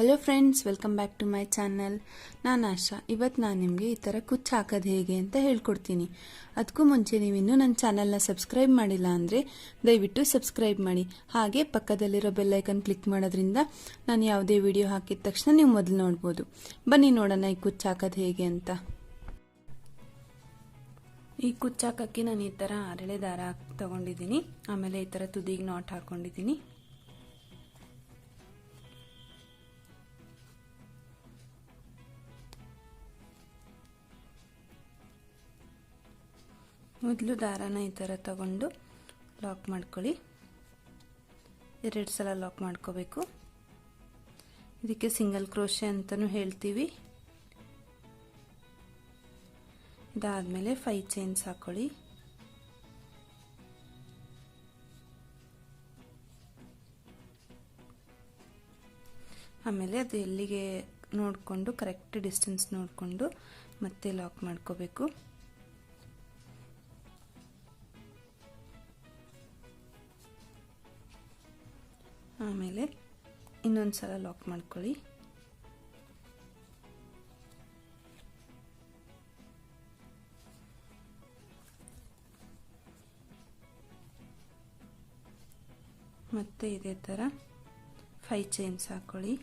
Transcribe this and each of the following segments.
Hello friends welcome back to my channel ನಾನು ಆಶಾ. ಇವತ್ತು ನಾನು ನಿಮಗೆ ಈ ಥರ ಕುಚ್ಚು ಹಾಕೋದು ಹೇಗೆ ಅಂತ ಹೇಳ್ಕೊಡ್ತೀನಿ. ಅದಕ್ಕೂ ಮುಂಚೆ ನೀವಿನ್ನೂ ನನ್ನ ಚಾನಲ್ನ ಸಬ್ಸ್ಕ್ರೈಬ್ ಮಾಡಿಲ್ಲ ಅಂದರೆ ದಯವಿಟ್ಟು ಸಬ್ಸ್ಕ್ರೈಬ್ ಮಾಡಿ. ಹಾಗೆ ಪಕ್ಕದಲ್ಲಿರೋ ಬೆಲ್ಲೈಕನ್ ಕ್ಲಿಕ್ ಮಾಡೋದ್ರಿಂದ ನಾನು ಯಾವುದೇ ವಿಡಿಯೋ ಹಾಕಿದ ತಕ್ಷಣ ನೀವು ಮೊದಲು ನೋಡ್ಬೋದು. ಬನ್ನಿ ನೋಡೋಣ ಈ ಕುಚ್ಚು ಹಾಕೋದು ಹೇಗೆ ಅಂತ. ಈ ಕುಚ್ಚು ಹಾಕೋಕ್ಕೆ ನಾನು ಈ ಥರ ಅರಳೆ ದಾರ ತಗೊಂಡಿದ್ದೀನಿ. ಆಮೇಲೆ ಈ ಥರ ತುದಿಗೆ ನಾಟ್ ಹಾಕೊಂಡಿದ್ದೀನಿ. ಮೊದಲು ದಾರಾನ ಈ ಥರ ತಗೊಂಡು ಲಾಕ್ ಮಾಡ್ಕೊಳ್ಳಿ. ಎರಡು ಸಲ ಲಾಕ್ ಮಾಡ್ಕೋಬೇಕು. ಇದಕ್ಕೆ ಸಿಂಗಲ್ ಕ್ರೋಶೆ ಅಂತಲೂ ಹೇಳ್ತೀವಿ. ಇದಾದಮೇಲೆ ಫೈ ಚೈನ್ಸ್ ಹಾಕೊಳ್ಳಿ. ಆಮೇಲೆ ಅದು ಎಲ್ಲಿಗೆ ನೋಡಿಕೊಂಡು ಕರೆಕ್ಟ್ ಡಿಸ್ಟೆನ್ಸ್ ನೋಡಿಕೊಂಡು ಮತ್ತೆ ಲಾಕ್ ಮಾಡ್ಕೋಬೇಕು. ಆಮೇಲೆ ಇನ್ನೊಂದು ಸಲ ಲಾಕ್ ಮಾಡ್ಕೊಳ್ಳಿ. ಮತ್ತೆ ಇದೇ ಥರ ಫೈ ಚೈನ್ಸ್ ಹಾಕ್ಕೊಳ್ಳಿ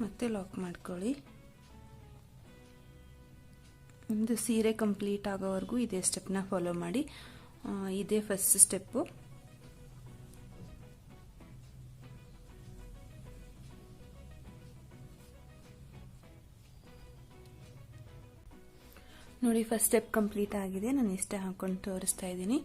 ಮತ್ತೆ ಲಾಕ್ ಮಾಡ್ಕೊಳ್ಳಿ. ನಿಮ್ಮದು ಸೀರೆ ಕಂಪ್ಲೀಟ್ ಆಗೋವರೆಗೂ ಇದೇ ಸ್ಟೆಪ್ನ ಫಾಲೋ ಮಾಡಿ. ಇದೇ ಫಸ್ಟ್ ಸ್ಟೆಪ್ಪು ನೋಡಿ ಫಸ್ಟ್ ಸ್ಟೆಪ್ ಕಂಪ್ಲೀಟ್ ಆಗಿದೆ. ನಾನು ಇಷ್ಟೇ ಹಾಕೊಂಡು ತೋರಿಸ್ತಾ ಇದ್ದೀನಿ.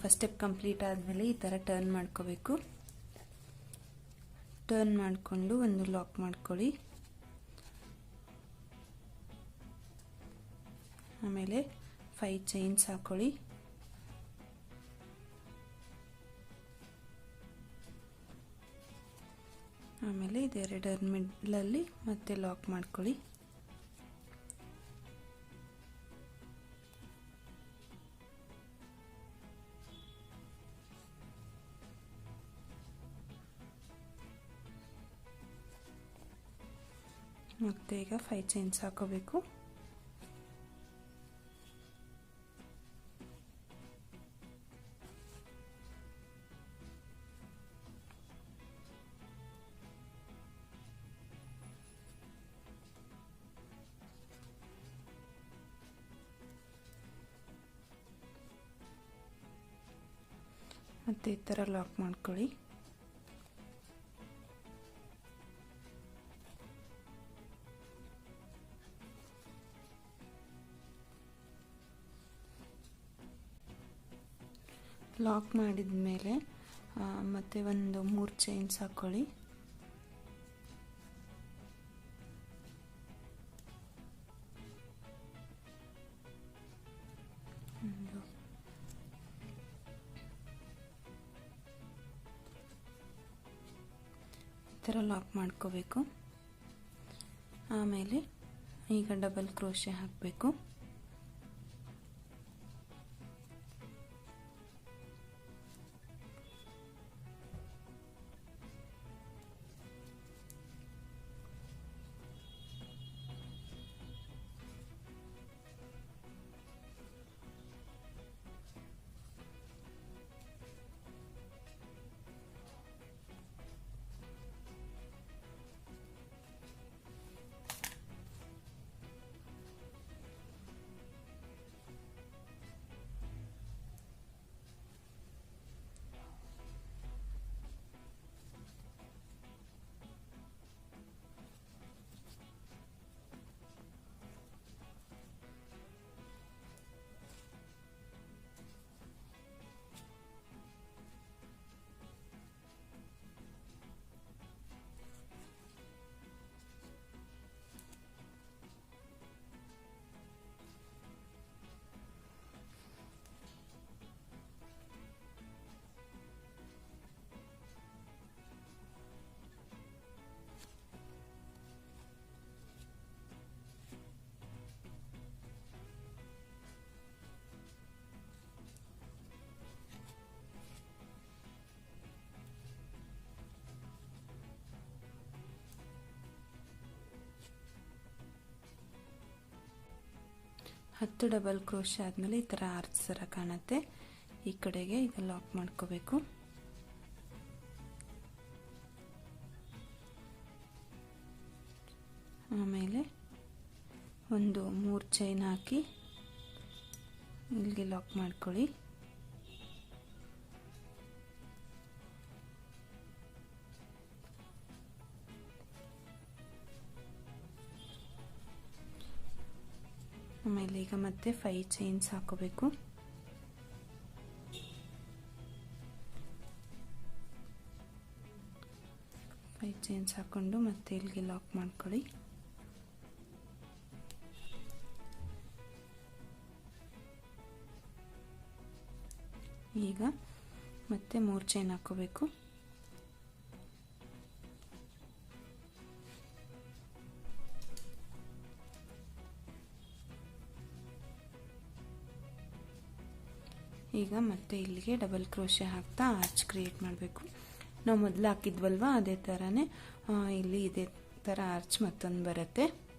ಫಸ್ಟ್ ಸ್ಟೆಪ್ ಕಂಪ್ಲೀಟ್ ಆದಮೇಲೆ ಈ ಥರ ಟರ್ನ್ ಮಾಡ್ಕೋಬೇಕು. ಟರ್ನ್ ಮಾಡಿಕೊಂಡು ಒಂದು ಲಾಕ್ ಮಾಡ್ಕೊಳ್ಳಿ. ಆಮೇಲೆ ಫೈ ಚೈನ್ಸ್ ಹಾಕೊಳ್ಳಿ. ಆಮೇಲೆ ಇದೆರಡರ ಮಿಡ್ಲಲ್ಲಿ ಮತ್ತೆ ಲಾಕ್ ಮಾಡ್ಕೊಳ್ಳಿ. ಈಗ ಫೈ ಚೈನ್ಸ್ ಹಾಕೋಬೇಕು. ಮತ್ತೆ ಈ ಥರ ಲಾಕ್ ಮಾಡ್ಕೊಳ್ಳಿ. ಲಾಕ್ ಮಾಡಿದ ಮೇಲೆ ಮತ್ತೆ ಒಂದು ಮೂರು ಚೈನ್ಸ್ ಹಾಕೊಳ್ಳಿ. ಈ ಥರ ಲಾಕ್ ಮಾಡ್ಕೋಬೇಕು. ಆಮೇಲೆ ಈಗ ಡಬಲ್ ಕ್ರೋಶೆ ಹಾಕಬೇಕು. ಹತ್ತು ಡಬಲ್ ಕ್ರೋಶ ಆದಮೇಲೆ ಈ ಥರ ಆರ್ಚ್ ಥರ ಕಾಣುತ್ತೆ. ಈ ಕಡೆಗೆ ಈಗ ಲಾಕ್ ಮಾಡ್ಕೋಬೇಕು. ಆಮೇಲೆ ಒಂದು ಮೂರು ಚೈನ್ ಹಾಕಿ ಇಲ್ಲಿಗೆ ಲಾಕ್ ಮಾಡ್ಕೊಳ್ಳಿ. ಆಮೇಲೆ ಈಗ ಮತ್ತೆ ಫೈ ಚೈನ್ಸ್ ಹಾಕೋಬೇಕು. ಫೈ ಚೈನ್ಸ್ ಹಾಕೊಂಡು ಮತ್ತೆ ಇಲ್ಲಿಗೆ ಲಾಕ್ ಮಾಡ್ಕೊಳ್ಳಿ. ಈಗ ಮತ್ತೆ ಮೂರು ಚೈನ್ ಹಾಕೋಬೇಕು. ಈಗ ಮತ್ತೆ ಇಲ್ಲಿಗೆ ಡಬಲ್ ಕ್ರೋಶೆ ಹಾಕ್ತಾ ಆರ್ಚ್ ಕ್ರಿಯೇಟ್ ಮಾಡಬೇಕು. ನಾವು ಮೊದಲು ಹಾಕಿದ್ವಲ್ವ? ಅದೇ ಥರನೇ ಇಲ್ಲಿ ಇದೇ ಥರ ಆರ್ಚ್ ಮತ್ತೊಂದು ಬರುತ್ತೆ.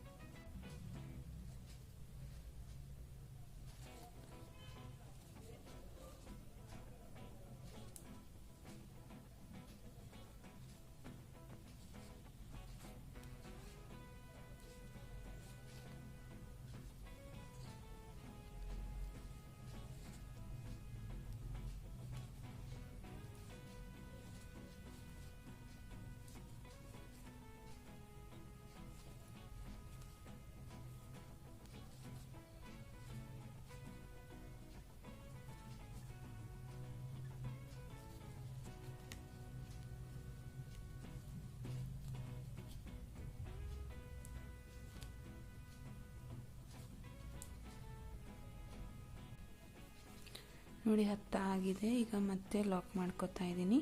ನೋಡಿ, ಹತ್ತ ಆಗಿದೆ. ಈಗ ಮತ್ತೆ ಲಾಕ್ ಮಾಡ್ಕೋತಾ ಇದ್ದೀನಿ.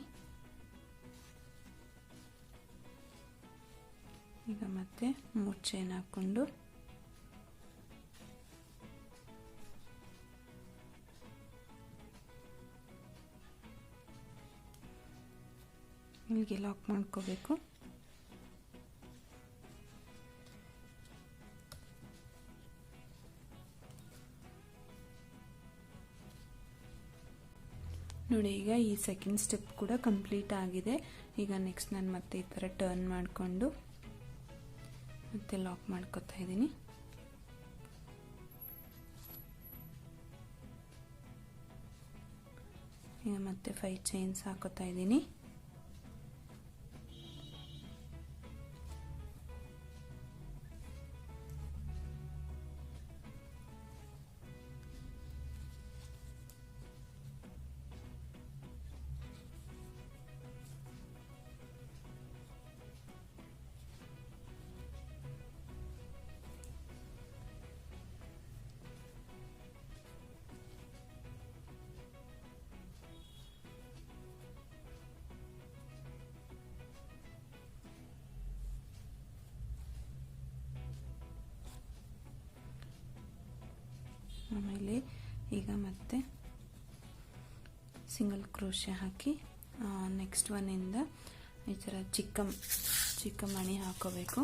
ಈಗ ಮತ್ತೆ ಮೂರು ಚೈನ್ ಹಾಕ್ಕೊಂಡು. ಇಲ್ಲಿಗೆ ಲಾಕ್ ಮಾಡ್ಕೋಬೇಕು. ನೋಡಿ, ಈಗ ಈ ಸೆಕೆಂಡ್ ಸ್ಟೆಪ್ ಕೂಡ ಕಂಪ್ಲೀಟ್ ಆಗಿದೆ. ಈಗ ನೆಕ್ಸ್ಟ್ ನಾನು ಮತ್ತೆ ಈ ಥರ ಟರ್ನ್ ಮಾಡಿಕೊಂಡು ಮತ್ತೆ ಲಾಕ್ ಮಾಡ್ಕೊತಾ ಇದ್ದೀನಿ. ಈಗ ಮತ್ತೆ ಫೈವ್ ಚೈನ್ಸ್ ಹಾಕೋತಾ ಇದ್ದೀನಿ. ಆಮೇಲೆ ಈಗ ಮತ್ತೆ ಸಿಂಗಲ್ ಕ್ರೋಶೆ ಹಾಕಿ ನೆಕ್ಸ್ಟ್ ಒನ್ನಿಂದ ಈ ಥರ ಚಿಕ್ಕ ಚಿಕ್ಕ ಮಣಿ ಹಾಕೋಬೇಕು.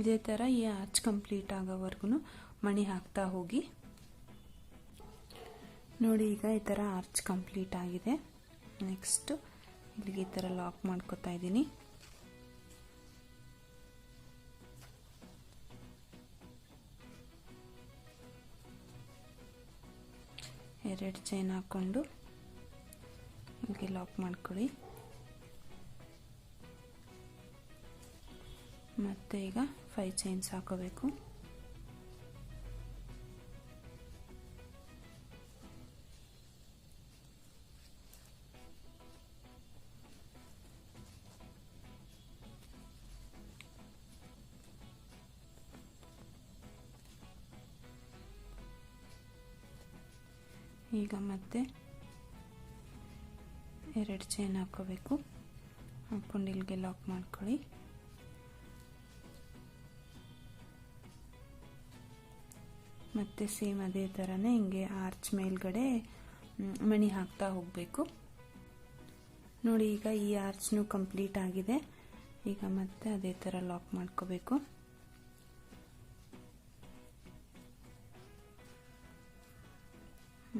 ಇದೇ ಥರ ಈ ಆರ್ಚ್ ಕಂಪ್ಲೀಟ್ ಆಗೋವರೆಗೂ ಮಣಿ ಹಾಕ್ತಾ ಹೋಗಿ. ನೋಡಿ ಈಗ ಈ ಥರ ಆರ್ಚ್ ಕಂಪ್ಲೀಟ್ ಆಗಿದೆ. ನೆಕ್ಸ್ಟು ಇಲ್ಲಿಗೆ ಈ ಥರ ಲಾಕ್ ಮಾಡ್ಕೋತಾ ಇದ್ದೀನಿ. ಎರಡು ಚೈನ್ ಹಾಕ್ಕೊಂಡು ಇಲ್ಲಿಗೆ ಲಾಕ್ ಮಾಡ್ಕೊಳ್ಳಿ. ಮತ್ತು ಈಗ ಫೈವ್ ಚೈನ್ಸ್ ಹಾಕೋಬೇಕು ಈಗ ಮತ್ತೆ ಎರಡು ಚೈನ್ ಹಾಕೋಬೇಕು. ಹಾಕ್ಕೊಂಡು ಇಲ್ಲಿಗೆ ಲಾಕ್ ಮಾಡ್ಕೊಳ್ಳಿ. ಮತ್ತು ಸೇಮ್ ಅದೇ ಥರನೇ ಹಿಂಗೆ ಆರ್ಚ್ ಮೇಲ್ಗಡೆ ಮಣಿ ಹಾಕ್ತಾ ಹೋಗಬೇಕು. ನೋಡಿ, ಈಗ ಈ ಆರ್ಚ್ನು ಕಂಪ್ಲೀಟ್ ಆಗಿದೆ. ಈಗ ಮತ್ತೆ ಅದೇ ಥರ ಲಾಕ್ ಮಾಡ್ಕೋಬೇಕು.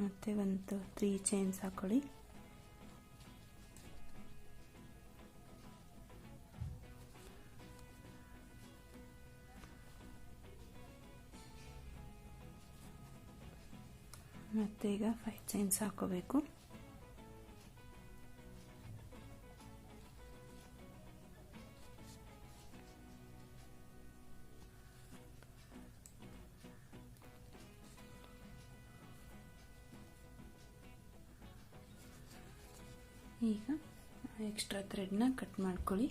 ಮತ್ತೆ ಒಂದು ತ್ರೀ ಚೈನ್ಸ್ ಹಾಕೊಳ್ಳಿ. ಮತ್ತು ಈಗ ಫೈವ್ ಚೈನ್ಸ್ ಹಾಕೋಬೇಕು. ಈಗ ಎಕ್ಸ್ಟ್ರಾ ಥ್ರೆಡ್ನ ಕಟ್ ಮಾಡ್ಕೊಳ್ಳಿ.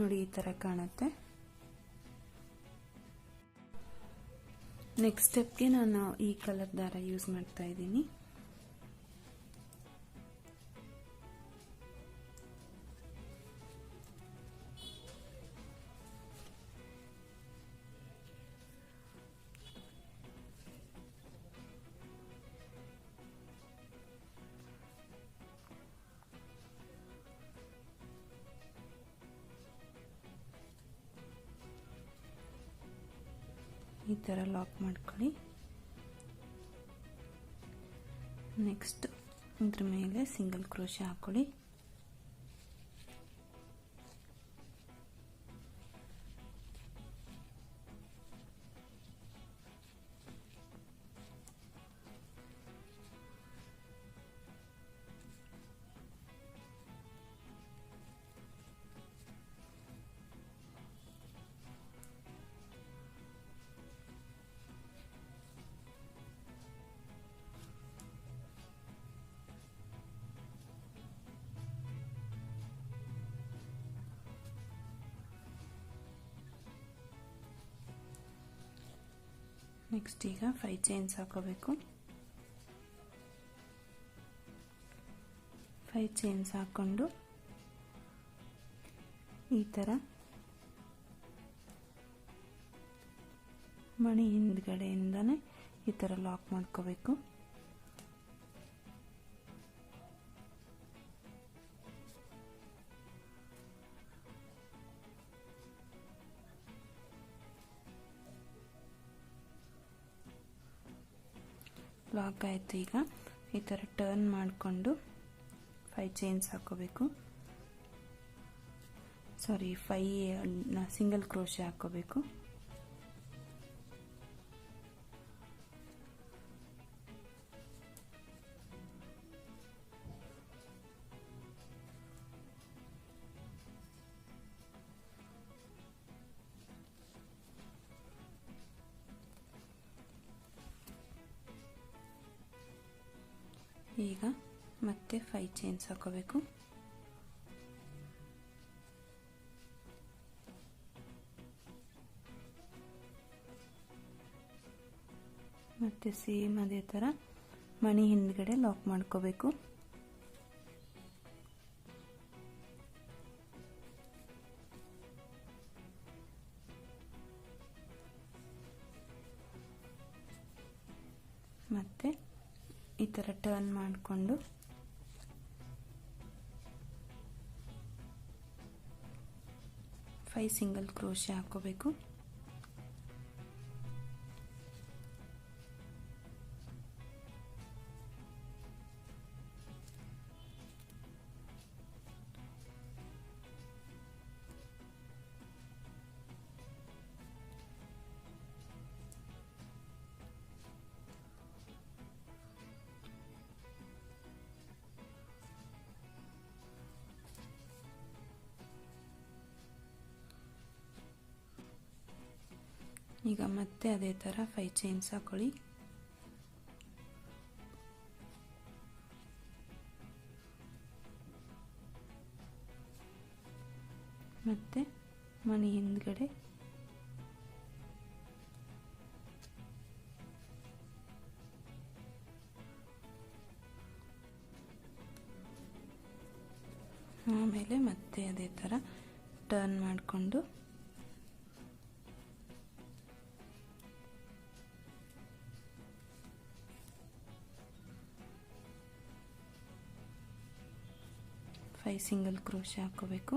ನೋಡಿ ಈ ಥರ ಕಾಣುತ್ತೆ. ನೆಕ್ಸ್ಟ್ ಸ್ಟೆಪ್ಗೆ ನಾನು ಈ ಕಲರ್ ದಾರ ಯೂಸ್ ಮಾಡ್ತಾ ಇದ್ದೀನಿ. ಈ ಥರ ಲಾಕ್ ಮಾಡ್ಕೊಳ್ಳಿ. ನೆಕ್ಸ್ಟ್ ಇದ್ರ ಮೇಲೆ ಸಿಂಗಲ್ ಕ್ರೋಶೆ ಹಾಕೊಳ್ಳಿ. ನೆಕ್ಸ್ಟ್ ಈಗ ಫೈ ಚೈನ್ಸ್ ಹಾಕೋಬೇಕು. ಫೈ ಚೈನ್ಸ್ ಹಾಕ್ಕೊಂಡು ಈ ಥರ ಮಣಿ ಹಿಂದ್ಗಡೆಯಿಂದನೇ ಈ ಥರ ಲಾಕ್ ಮಾಡ್ಕೋಬೇಕು. ಲಾಕ್ ಆಯಿತು ಈಗ. ಈ ಥರ ಟರ್ನ್ ಮಾಡಿಕೊಂಡು ಫೈ ಚೈನ್ಸ್ ಹಾಕೋಬೇಕು. ಸಾರಿ ಫೈ ಸಿಂಗಲ್ ಕ್ರೋಶೆ ಹಾಕೋಬೇಕು. ಮತ್ತೆ ಫೈವ್ ಚೈನ್ಸ್ ಹಾಕೋಬೇಕು. ಮತ್ತೆ ಸೇಮ್ ಅದೇ ಥರ ಮಣಿ ಹಿಂದ್ಗಡೆ ಲಾಕ್ ಮಾಡ್ಕೋಬೇಕು. ಮತ್ತೆ ಈ ಥರ ಟರ್ನ್ ಮಾಡಿಕೊಂಡು ಫೈವ್ ಸಿಂಗಲ್ ಕ್ರೋಶೆ ಹಾಕೋಬೇಕು. ಈಗ ಮತ್ತೆ ಅದೇ ಥರ ಫೈ ಚೈನ್ಸ್ ಹಾಕೊಳ್ಳಿ. ಮತ್ತೆ ಮನೆ ಹಿಂದ್ಗಡೆ. ಆಮೇಲೆ ಮತ್ತೆ ಅದೇ ಥರ ಟರ್ನ್ ಮಾಡಿಕೊಂಡು. ಫೈವ್ ಸಿಂಗಲ್ ಕ್ರೋಶ ಹಾಕೋಬೇಕು.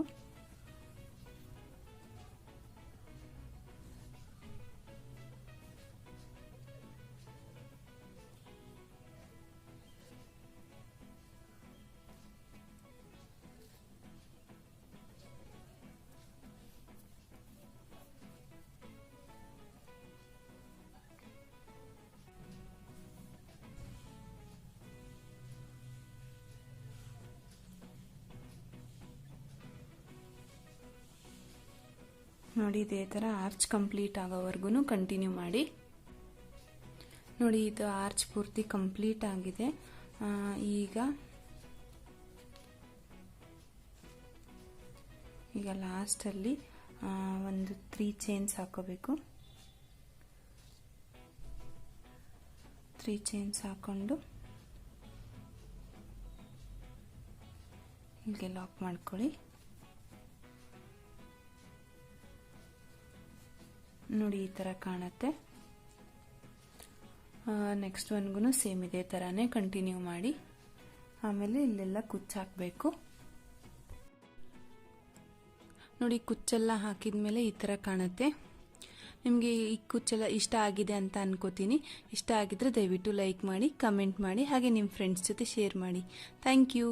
ನೋಡಿ, ಇದೇ ಥರ ಆರ್ಚ್ ಕಂಪ್ಲೀಟ್ ಆಗೋವರೆಗೂ ಕಂಟಿನ್ಯೂ ಮಾಡಿ. ನೋಡಿ, ಇದು ಆರ್ಚ್ ಪೂರ್ತಿ ಕಂಪ್ಲೀಟ್ ಆಗಿದೆ. ಈಗ ಈಗ ಲಾಸ್ಟಲ್ಲಿ ಒಂದು ತ್ರೀ ಚೈನ್ಸ್ ಹಾಕೋಬೇಕು. ತ್ರೀ ಚೈನ್ಸ್ ಹಾಕೊಂಡು ಹೀಗೆ ಲಾಕ್ ಮಾಡ್ಕೊಳ್ಳಿ. ನೋಡಿ ಈ ಥರ ಕಾಣುತ್ತೆ. ನೆಕ್ಸ್ಟ್ ಒನ್ಗೂ ಸೇಮ್ ಇದೇ ಥರನೇ ಕಂಟಿನ್ಯೂ ಮಾಡಿ. ಆಮೇಲೆ ಇಲ್ಲೆಲ್ಲ ಕುಚ್ಚು ಹಾಕಬೇಕು. ನೋಡಿ ಕುಚ್ಚೆಲ್ಲ ಹಾಕಿದ ಮೇಲೆ ಈ ಥರ ಕಾಣುತ್ತೆ. ನಿಮಗೆ ಈ ಕುಚ್ಚೆಲ್ಲ ಇಷ್ಟ ಆಗಿದೆ ಅಂತ ಅನ್ಕೋತೀನಿ. ಇಷ್ಟ ಆಗಿದ್ರೆ ದಯವಿಟ್ಟು ಲೈಕ್ ಮಾಡಿ ಕಮೆಂಟ್ ಮಾಡಿ, ಹಾಗೆ ನಿಮ್ಮ ಫ್ರೆಂಡ್ಸ್ ಜೊತೆ ಶೇರ್ ಮಾಡಿ. Thank you